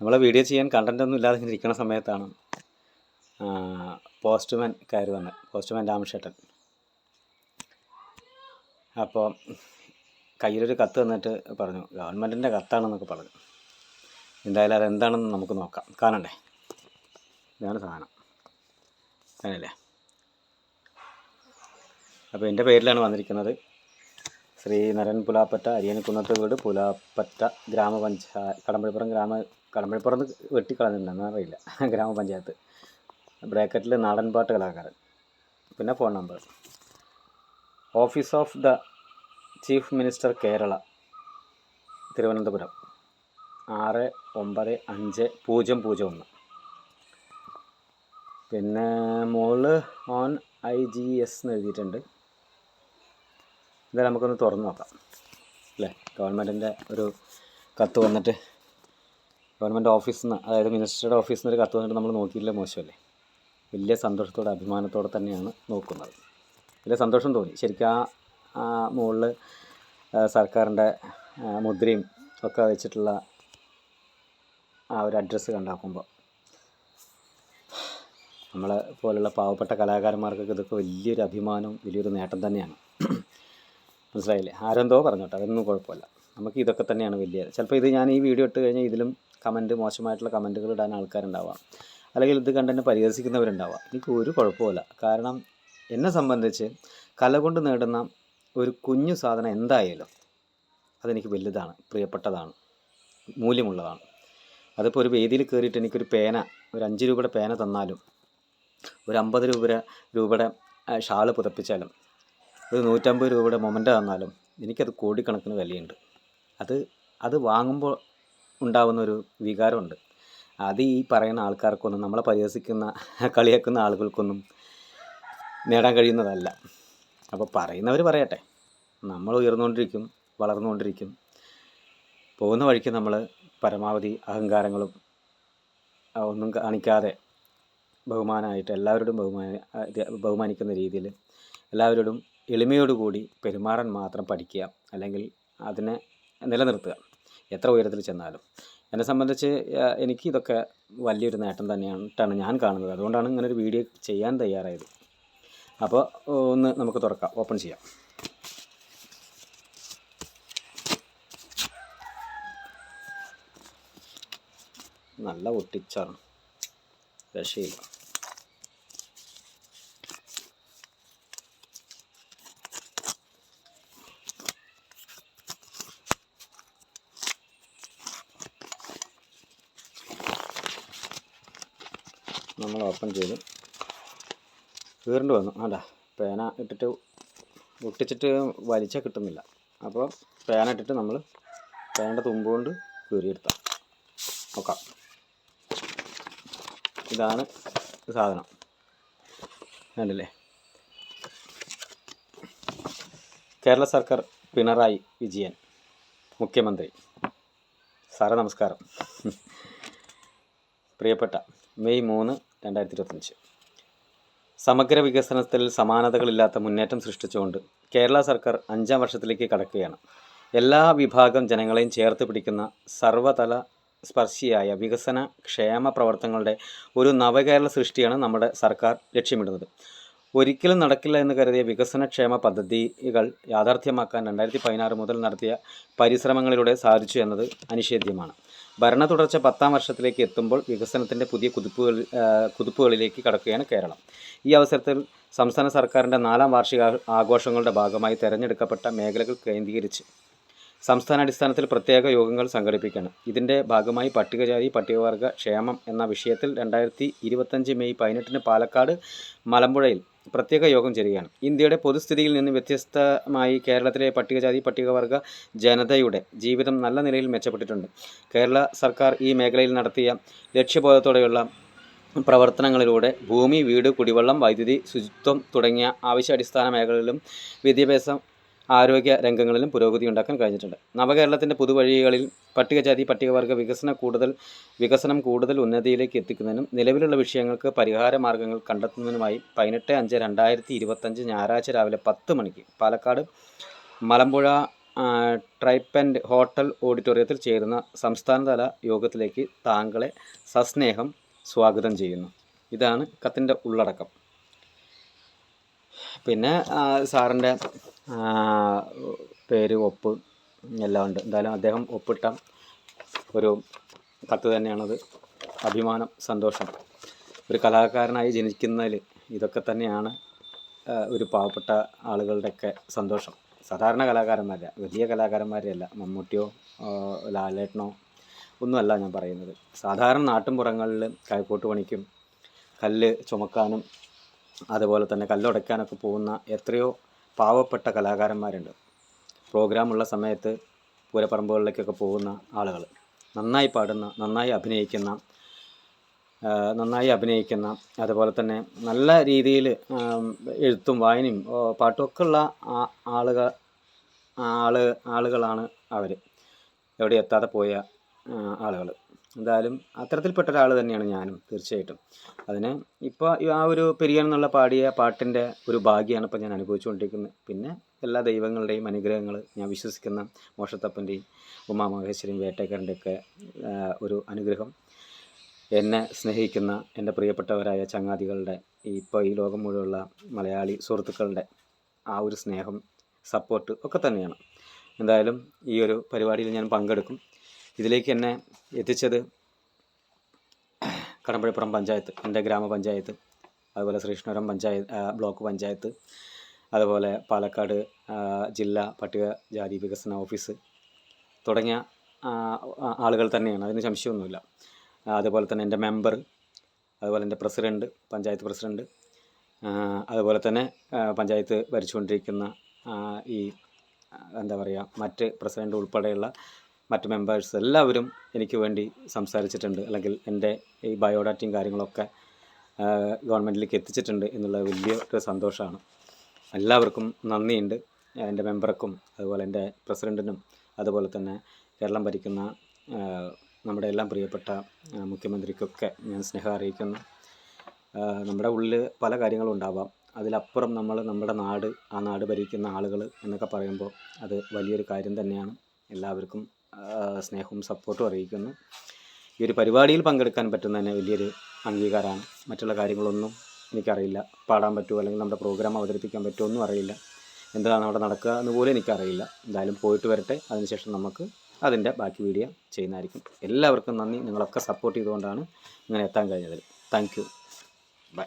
നമ്മളെ വീഡിയോ ചെയ്യാൻ കണ്ടന്റ് ഒന്നും ഇല്ലാതെ ഇരിക്കുന്ന സമയത്താണ് പോസ്റ്റ്മാൻ കയറി വന്നത് പോസ്റ്റ്മാൻ രാമശേട്ടൻ അപ്പോൾ കയ്യിലൊരു കത്ത് തന്നിട്ട് പറഞ്ഞു ഗവൺമെന്റിന്റെ കത്താണെന്നൊക്കെ പറഞ്ഞു. എന്തായാലും അതെന്താണെന്ന് നമുക്ക് നോക്കാം. കാണണ്ടേ? ഇതാണ് സാധനം. കാണില്ലേ അപ്പോൾ എന്റെ പേരിലാണ് വന്നിരിക്കുന്നത് ശ്രീ നരൻ പുലാപ്പറ്റ അരിയനക്കുന്നത്ത് വീട് പുലാപ്പറ്റ ഗ്രാമപഞ്ചായ കടമ്പഴിപ്പുറം ഗ്രാമ കടമ്പഴിപ്പുറം വെട്ടിക്കളഞ്ഞിട്ടുണ്ടെന്ന് അറിയില്ല. ഗ്രാമപഞ്ചായത്ത്. ബ്രാക്കറ്റിൽ നാടൻ പാട്ട് കലാകാരൻ. പിന്നെ phone number. Office of the chief minister Kerala Thiruvananthapuram. ആറ് ഒമ്പത് അഞ്ച് പൂജ്യം പൂജ്യം ഒന്ന്. പിന്നെ മോൾ ഓൺ ഐ ജി എസ് എന്ന് എഴുതിയിട്ടുണ്ട്. എന്തായാലും നമുക്കൊന്ന് തുറന്ന് നോക്കാം. അല്ലേ? ഗവൺമെന്റിന്റെ ഒരു കത്ത് വന്നിട്ട് ഗവൺമെന്റ് ഓഫീസിൽ നിന്ന് അതായത് മിനിസ്റ്ററുടെ ഓഫീസിൽ നിന്ന് ഒരു കത്ത് വന്നിട്ട് നമ്മൾ നോക്കിയില്ല മോശമല്ലേ? വലിയ സന്തോഷത്തോടെ അഭിമാനത്തോടെ തന്നെയാണ് നോക്കുന്നത്. വലിയ സന്തോഷം തോന്നി. ശരിക്കും ആ മുകളിൽ സർക്കാരിന്റെ മുദ്രയും ഒക്കെ വെച്ചിട്ടുള്ള ആ ഒരു അഡ്രസ്സ് കണ്ടാക്കുമ്പോൾ നമ്മളെ പോലുള്ള പാവപ്പെട്ട കലാകാരന്മാർക്കൊക്കെ ഇതൊക്കെ വലിയൊരു അഭിമാനവും വലിയൊരു നേട്ടം തന്നെയാണ്. മനസ്സിലായില്ലേ? ആരെന്തോ പറഞ്ഞോട്ടെ അതൊന്നും കുഴപ്പമില്ല. നമുക്ക് ഇതൊക്കെ തന്നെയാണ് വലിയ ചിലപ്പോൾ ഇത് ഞാൻ ഈ വീഡിയോ ഇട്ട് കഴിഞ്ഞാൽ ഇതിലും കമന്റ് മോശമായിട്ടുള്ള കമന്റുകൾ ഇടാൻ ആൾക്കാരുണ്ടാവാം. അല്ലെങ്കിൽ ഇത് കണ്ട് തന്നെ പരിഹസിക്കുന്നവരുണ്ടാവാം. എനിക്ക് ഒരു കുഴപ്പമില്ല കാരണം എന്നെ സംബന്ധിച്ച് കല കൊണ്ട് നേടുന്ന ഒരു കുഞ്ഞു സാധനം എന്തായാലും അതെനിക്ക് വലുതാണ് പ്രിയപ്പെട്ടതാണ് മൂല്യമുള്ളതാണ്. അതിപ്പോൾ ഒരു വേദിയിൽ കയറിയിട്ട് എനിക്കൊരു പേന ഒരു അഞ്ച് രൂപയുടെ പേന തന്നാലും ഒരു അമ്പത് രൂപയുടെ രൂപയുടെ ഷാൾ പുതപ്പിച്ചാലും ഒരു നൂറ്റമ്പത് രൂപയുടെ മൊമെന്റ് തന്നാലും എനിക്കത് കോടിക്കണക്കിന് വിലയുണ്ട്. അത് അത് വാങ്ങുമ്പോൾ ഉണ്ടാവുന്ന ഒരു വികാരമുണ്ട്. അത് ഈ പറയുന്ന ആൾക്കാർക്കൊന്നും നമ്മളെ പരിഹസിക്കുന്ന കളിയാക്കുന്ന ആളുകൾക്കൊന്നും നേടാൻ കഴിയുന്നതല്ല. അപ്പോൾ പറയുന്നവർ പറയട്ടെ. നമ്മൾ ഉയർന്നുകൊണ്ടിരിക്കും വളർന്നുകൊണ്ടിരിക്കും. പോകുന്ന വഴിക്ക് നമ്മൾ പരമാവധി അഹങ്കാരങ്ങളും ഒന്നും കാണിക്കാതെ ബഹുമാനമായിട്ട് എല്ലാവരോടും ബഹുമാന ബഹുമാനിക്കുന്ന രീതിയിൽ എല്ലാവരോടും എളിമയോടുകൂടി പെരുമാറാൻ മാത്രം പഠിക്കുക അല്ലെങ്കിൽ അതിനെ നിലനിർത്തുക. എത്ര ഉയരത്തിൽ ചെന്നാലും. എന്നെ സംബന്ധിച്ച് എനിക്ക് ഇതൊക്കെ വലിയൊരു നേട്ടം തന്നെയാണ് ഞാൻ കാണുന്നത്. അതുകൊണ്ടാണ് ഇങ്ങനെ ഒരു വീഡിയോ ചെയ്യാൻ തയ്യാറായത്. അപ്പോൾ ഒന്ന് നമുക്ക് തുറക്കാം. ഓപ്പൺ ചെയ്യാം. നല്ല ഒട്ടിച്ചാണ്. രക്ഷയില്ല. നമ്മൾ ഓപ്പൺ ചെയ്ത്. കീറേണ്ടി വന്നു. അല്ല പേന ഇട്ടിട്ട് ഒട്ടിച്ചിട്ട് വലിച്ചാൽ കിട്ടുന്നില്ല. അപ്പോൾ പേന ഇട്ടിട്ട് നമ്മൾ പേനയുടെ തുമ്പ് കൊണ്ട് കീറിയെടുത്താം. നോക്കാം. ഇതാണ് സാധനം. കണ്ടില്ലേ? കേരള സർക്കാർ പിണറായി വിജയൻ മുഖ്യമന്ത്രി. സാറേ നമസ്കാരം. പ്രിയപ്പെട്ട മെയ് മൂന്ന് രണ്ടായിരത്തി ഇരുപത്തഞ്ച് സമഗ്ര വികസനത്തിൽ സമാനതകളില്ലാത്ത മുന്നേറ്റം സൃഷ്ടിച്ചുകൊണ്ട് കേരള സർക്കാർ അഞ്ചാം വർഷത്തിലേക്ക് കടക്കുകയാണ്. എല്ലാ വിഭാഗം ജനങ്ങളെയും ചേർത്ത് പിടിക്കുന്ന സർവതല സ്പർശിയായ വികസന ക്ഷേമ പ്രവർത്തനങ്ങളുടെ ഒരു നവകേരള സൃഷ്ടിയാണ് നമ്മുടെ സർക്കാർ ലക്ഷ്യമിടുന്നത്. ഒരിക്കലും നടക്കില്ല എന്ന് കരുതിയ വികസനക്ഷേമ പദ്ധതികൾ യാഥാർത്ഥ്യമാക്കാൻ രണ്ടായിരത്തി പതിനാറ് മുതൽ നടത്തിയ പരിശ്രമങ്ങളിലൂടെ സാധിച്ചു എന്നത് അനിഷേധ്യമാണ്. ഭരണ തുടർച്ച പത്താം വർഷത്തിലേക്ക് എത്തുമ്പോൾ വികസനത്തിന്റെ പുതിയ കുതിപ്പുകൾ കുതിപ്പുകളിലേക്ക് കടക്കുകയാണ് കേരളം. ഈ അവസരത്തിൽ സംസ്ഥാന സർക്കാരിന്റെ നാലാം വാർഷിക ആഘോഷങ്ങളുടെ ഭാഗമായി തിരഞ്ഞെടുക്കപ്പെട്ട മേഖലകൾ കേന്ദ്രീകരിച്ച് സംസ്ഥാനാടിസ്ഥാനത്തിൽ പ്രത്യേക യോഗങ്ങൾ സംഘടിപ്പിക്കണം. ഇതിന്റെ ഭാഗമായി പട്ടികജാതി പട്ടികവർഗ ക്ഷേമം എന്ന വിഷയത്തിൽ രണ്ടായിരത്തി ഇരുപത്തഞ്ച് മെയ് പതിനെട്ടിന് പാലക്കാട് മലമ്പുഴയിൽ പ്രത്യേക യോഗം ചേരുകയാണ്. ഇന്ത്യയുടെ പൊതുസ്ഥിതിയിൽ നിന്ന് വ്യത്യസ്തമായി കേരളത്തിലെ പട്ടികജാതി പട്ടികവർഗ ജനതയുടെ ജീവിതം നല്ല നിലയിൽ മെച്ചപ്പെട്ടിട്ടുണ്ട്. കേരള സർക്കാർ ഈ മേഖലയിൽ നടത്തിയ ലക്ഷ്യബോധത്തോടെയുള്ള പ്രവർത്തനങ്ങളിലൂടെ ഭൂമി വീട് കുടിവെള്ളം വൈദ്യുതി ശുചിത്വം തുടങ്ങിയ ആവശ്യ അടിസ്ഥാന മേഖലകളിലും വിദ്യാഭ്യാസം ആരോഗ്യ രംഗങ്ങളിലും പുരോഗതി ഉണ്ടാക്കാൻ കഴിഞ്ഞിട്ടുണ്ട്. നവകേരളത്തിന്റെ പുതുവഴികളിൽ പട്ടികജാതി പട്ടികവർഗ വികസന കൂടുതൽ വികസനം കൂടുതൽ ഉന്നതിയിലേക്ക് എത്തിക്കുന്നതിനും നിലവിലുള്ള വിഷയങ്ങൾക്ക് പരിഹാര മാർഗങ്ങൾ കണ്ടെത്തുന്നതിനുമായി പതിനെട്ട് അഞ്ച് രണ്ടായിരത്തി ഇരുപത്തഞ്ച് ഞായറാഴ്ച രാവിലെ പത്ത് മണിക്ക് പാലക്കാട് മലമ്പുഴ ട്രൈപ്പൻഡ് ഹോട്ടൽ ഓഡിറ്റോറിയത്തിൽ ചേരുന്ന സംസ്ഥാനതല യോഗത്തിലേക്ക് താങ്കളെ സസ്നേഹം സ്വാഗതം ചെയ്യുന്നു. ഇതാണ് കത്തിന്റെ ഉള്ളടക്കം. പിന്നെ സാറിന്റെ പേര് ഒപ്പ് എല്ലാം ഉണ്ട്. എന്തായാലും അദ്ദേഹം ഒപ്പിട്ട ഒരു കത്ത് തന്നെയാണത്. അഭിമാനം സന്തോഷം. ഒരു കലാകാരനായി ജനിക്കുന്നതിൽ ഇതൊക്കെ തന്നെയാണ് ഒരു പാവപ്പെട്ട ആളുകളുടെയൊക്കെ സന്തോഷം. സാധാരണ കലാകാരന്മാരെ വലിയ കലാകാരന്മാരെ അല്ല മമ്മൂട്ടിയോ ലാലേട്ടനോ ഒന്നുമല്ല ഞാൻ പറയുന്നത്. സാധാരണ നാട്ടിൻപുറങ്ങളിൽ കൈക്കോട്ട് പണിക്കും കല്ല് ചുമക്കാനും അതുപോലെ തന്നെ കല്ലുടയ്ക്കാനൊക്കെ പോകുന്ന എത്രയോ പാവപ്പെട്ട കലാകാരന്മാരുണ്ട്. പ്രോഗ്രാമുള്ള സമയത്ത് പൂരപ്പറമ്പുകളിലേക്കൊക്കെ പോകുന്ന ആളുകൾ. നന്നായി പാടുന്ന നന്നായി അഭിനയിക്കുന്ന നന്നായി അഭിനയിക്കുന്ന അതുപോലെ തന്നെ നല്ല രീതിയിൽ എഴുത്തും വായനയും പാട്ടുമൊക്കെ ഉള്ള ആളുകൾ ആൾ ആളുകളാണ് അവർ എവിടെ എത്താതെ പോയ ആളുകൾ എന്തായാലും അത്തരത്തിൽപ്പെട്ട ഒരാൾ തന്നെയാണ് ഞാനും തീർച്ചയായിട്ടും. അതിന് ഇപ്പോൾ ആ ഒരു പെരിയാൻ എന്നുള്ള പാടിയ പാട്ടിന്റെ ഒരു ഭാഗ്യമാണ് ഇപ്പോൾ ഞാൻ അനുഭവിച്ചുകൊണ്ടിരിക്കുന്നത്. പിന്നെ എല്ലാ ദൈവങ്ങളുടെയും അനുഗ്രഹങ്ങൾ ഞാൻ വിശ്വസിക്കുന്ന മോഷത്തപ്പന്റെയും ഉമാമഹേശ്വരിയും വേട്ടക്കാരന്റെയൊക്കെ ഒരു അനുഗ്രഹം എന്നെ സ്നേഹിക്കുന്ന എന്റെ പ്രിയപ്പെട്ടവരായ ചങ്ങാതികളുടെ ഇപ്പോൾ ഈ ലോകം മുഴുവനുള്ള മലയാളി സുഹൃത്തുക്കളുടെ ആ ഒരു സ്നേഹം സപ്പോർട്ട് ഒക്കെ തന്നെയാണ്. എന്തായാലും ഈ ഒരു പരിപാടിയിൽ ഞാൻ പങ്കെടുക്കും. ഇതിലേക്ക് എന്നെ എത്തിച്ചത് കടമ്പഴിപ്പുറം പഞ്ചായത്ത് എന്റെ ഗ്രാമപഞ്ചായത്ത് അതുപോലെ ശ്രീകൃഷ്ണപുരം പഞ്ചായത്ത് ബ്ലോക്ക് പഞ്ചായത്ത് അതുപോലെ പാലക്കാട് ജില്ലാ പട്ടികജാതി വികസന ഓഫീസ് തുടങ്ങിയ ആളുകൾ തന്നെയാണ്. അതിന് സംശയമൊന്നുമില്ല. അതുപോലെ തന്നെ എന്റെ മെമ്പർ അതുപോലെ എന്റെ പ്രസിഡന്റ് പഞ്ചായത്ത് പ്രസിഡന്റ് അതുപോലെ തന്നെ പഞ്ചായത്ത് ഭരിച്ചുകൊണ്ടിരിക്കുന്ന ഈ എന്താ പറയുക മറ്റ് പ്രസിഡന്റ് ഉൾപ്പെടെയുള്ള മറ്റ് മെമ്പേഴ്സ് എല്ലാവരും എനിക്ക് വേണ്ടി സംസാരിച്ചിട്ടുണ്ട് അല്ലെങ്കിൽ എന്റെ ഈ ബയോഡാറ്റയും കാര്യങ്ങളൊക്കെ ഗവൺമെന്റിലേക്ക് എത്തിച്ചിട്ടുണ്ട് എന്നുള്ള വലിയൊരു സന്തോഷമാണ്. എല്ലാവർക്കും നന്ദിയുണ്ട്. എന്റെ മെമ്പർക്കും അതുപോലെ എന്റെ പ്രസിഡന്റിനും അതുപോലെ തന്നെ കേരളം ഭരിക്കുന്ന നമ്മുടെ എല്ലാം പ്രിയപ്പെട്ട മുഖ്യമന്ത്രിക്കൊക്കെ ഞാൻ സ്നേഹം അറിയിക്കുന്നു. നമ്മുടെ ഉള്ളിൽ പല കാര്യങ്ങളും ഉണ്ടാവാം. അതിലപ്പുറം നമ്മൾ നമ്മുടെ നാട് ആ നാട് ഭരിക്കുന്ന ആളുകൾ എന്നൊക്കെ പറയുമ്പോൾ അത് വലിയൊരു കാര്യം തന്നെയാണ്. എല്ലാവർക്കും സ്നേഹവും സപ്പോർട്ടും അറിയിക്കുന്നു. ഈ ഒരു പരിപാടിയിൽ പങ്കെടുക്കാൻ പറ്റുന്ന തന്നെ വലിയൊരു അംഗീകാരമാണ്. മറ്റുള്ള കാര്യങ്ങളൊന്നും എനിക്കറിയില്ല. പാടാൻ പറ്റുമോ? അല്ലെങ്കിൽ നമ്മുടെ പ്രോഗ്രാം അവതരിപ്പിക്കാൻ പറ്റുമോ ഒന്നും അറിയില്ല. എന്താണ് അവിടെ നടക്കുക എന്ന് പോലും എനിക്കറിയില്ല. എന്തായാലും പോയിട്ട് വരട്ടെ. അതിനുശേഷം നമുക്ക് അതിന്റെ ബാക്കി വീഡിയോ ചെയ്യുന്നതായിരിക്കും. എല്ലാവർക്കും നന്ദി. നിങ്ങളൊക്കെ സപ്പോർട്ട് ചെയ്തുകൊണ്ടാണ് ഇങ്ങനെ എത്താൻ കഴിഞ്ഞത്. Thank you by